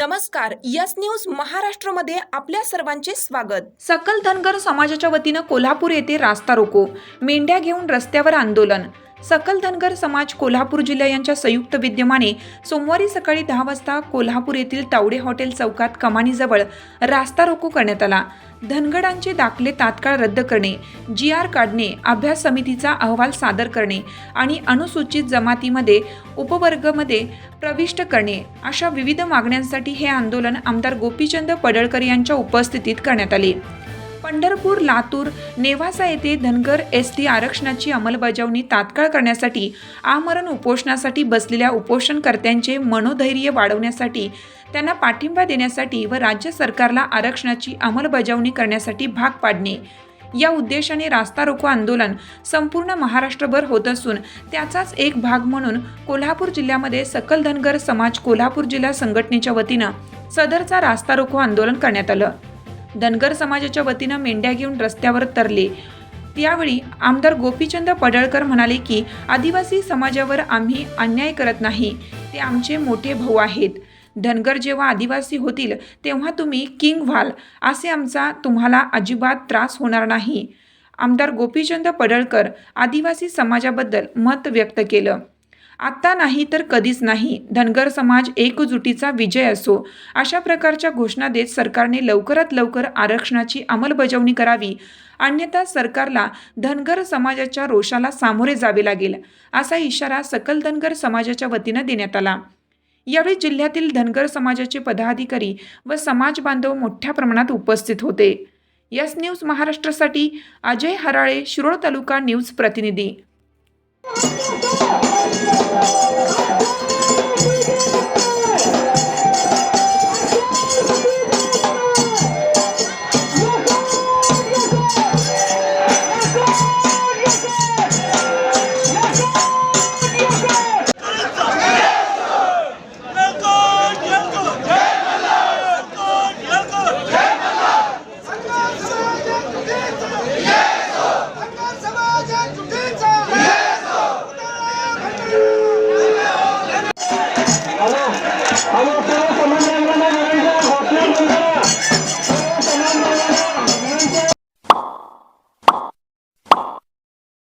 नमस्कार yes news महाराष्ट्रमध्ये आपल्या सर्वांचे स्वागत. सकल धनगर समाजाच्या वतीनं कोल्हापूर येथे रास्ता रोको मेंढ्या घेऊन रस्त्यावर आंदोलन. सकल धनगर समाज कोल्हापूर जिल्हा यांच्या संयुक्त विद्यमाने सोमवारी सकाळी दहा वाजता कोल्हापूर येथील तावडे हॉटेल चौकात कमानीजवळ रास्ता रोको करण्यात आला. धनगडांचे दाखले तात्काळ रद्द करणे जी आर काढणे अभ्यास समितीचा अहवाल सादर करणे आणि अनुसूचित जमातीमध्ये उपवर्गमध्ये प्रविष्ट करणे अशा विविध मागण्यांसाठी हे आंदोलन आमदार गोपीचंद पडळकर यांच्या उपस्थितीत करण्यात आले. पंढरपूर लातूर नेवासा येथे धनगर एस टी आरक्षणाची अंमलबजावणी तात्काळ करण्यासाठी आमरण उपोषणासाठी बसलेल्या उपोषणकर्त्यांचे मनोधैर्य वाढवण्यासाठी त्यांना पाठिंबा देण्यासाठी व राज्य सरकारला आरक्षणाची अंमलबजावणी करण्यासाठी भाग पाडणे. या उद्देशाने रास्ता रोको आंदोलन संपूर्ण महाराष्ट्रभर होत असून त्याचाच एक भाग म्हणून कोल्हापूर जिल्ह्यामध्ये सकल धनगर समाज कोल्हापूर जिल्हा संघटनेच्या वतीनं सदरचा रास्ता रोको आंदोलन करण्यात आलं. धनगर समाजाच्या वतीनं मेंढ्या घेऊन रस्त्यावर तरले. त्यावेळी आमदार गोपीचंद पडळकर म्हणाले की आदिवासी समाजावर आम्ही अन्याय करत नाही. ते आमचे मोठे भाऊ आहेत. धनगर जेव्हा आदिवासी होतील तेव्हा तुम्ही किंग व्हाल. असे आमचा तुम्हाला अजिबात त्रास होणार नाही. आमदार गोपीचंद पडळकर आदिवासी समाजाबद्दल मत व्यक्त केलं. आत्ता नाही तर कधीच नाही. धनगर समाज एकजुटीचा विजय असो. अशा प्रकारच्या घोषणा देत सरकारने लवकरात लवकर आरक्षणाची अंमलबजावणी करावी. अन्यथा सरकारला धनगर समाजाच्या रोषाला सामोरे जावे लागेल असा इशारा सकल धनगर समाजाच्या वतीनं देण्यात आला. यावेळी जिल्ह्यातील धनगर समाजाचे पदाधिकारी व समाज बांधव मोठ्या प्रमाणात उपस्थित होते. यस न्यूज महाराष्ट्रासाठी अजय हराळे शिरोळ तालुका न्यूज प्रतिनिधी. Música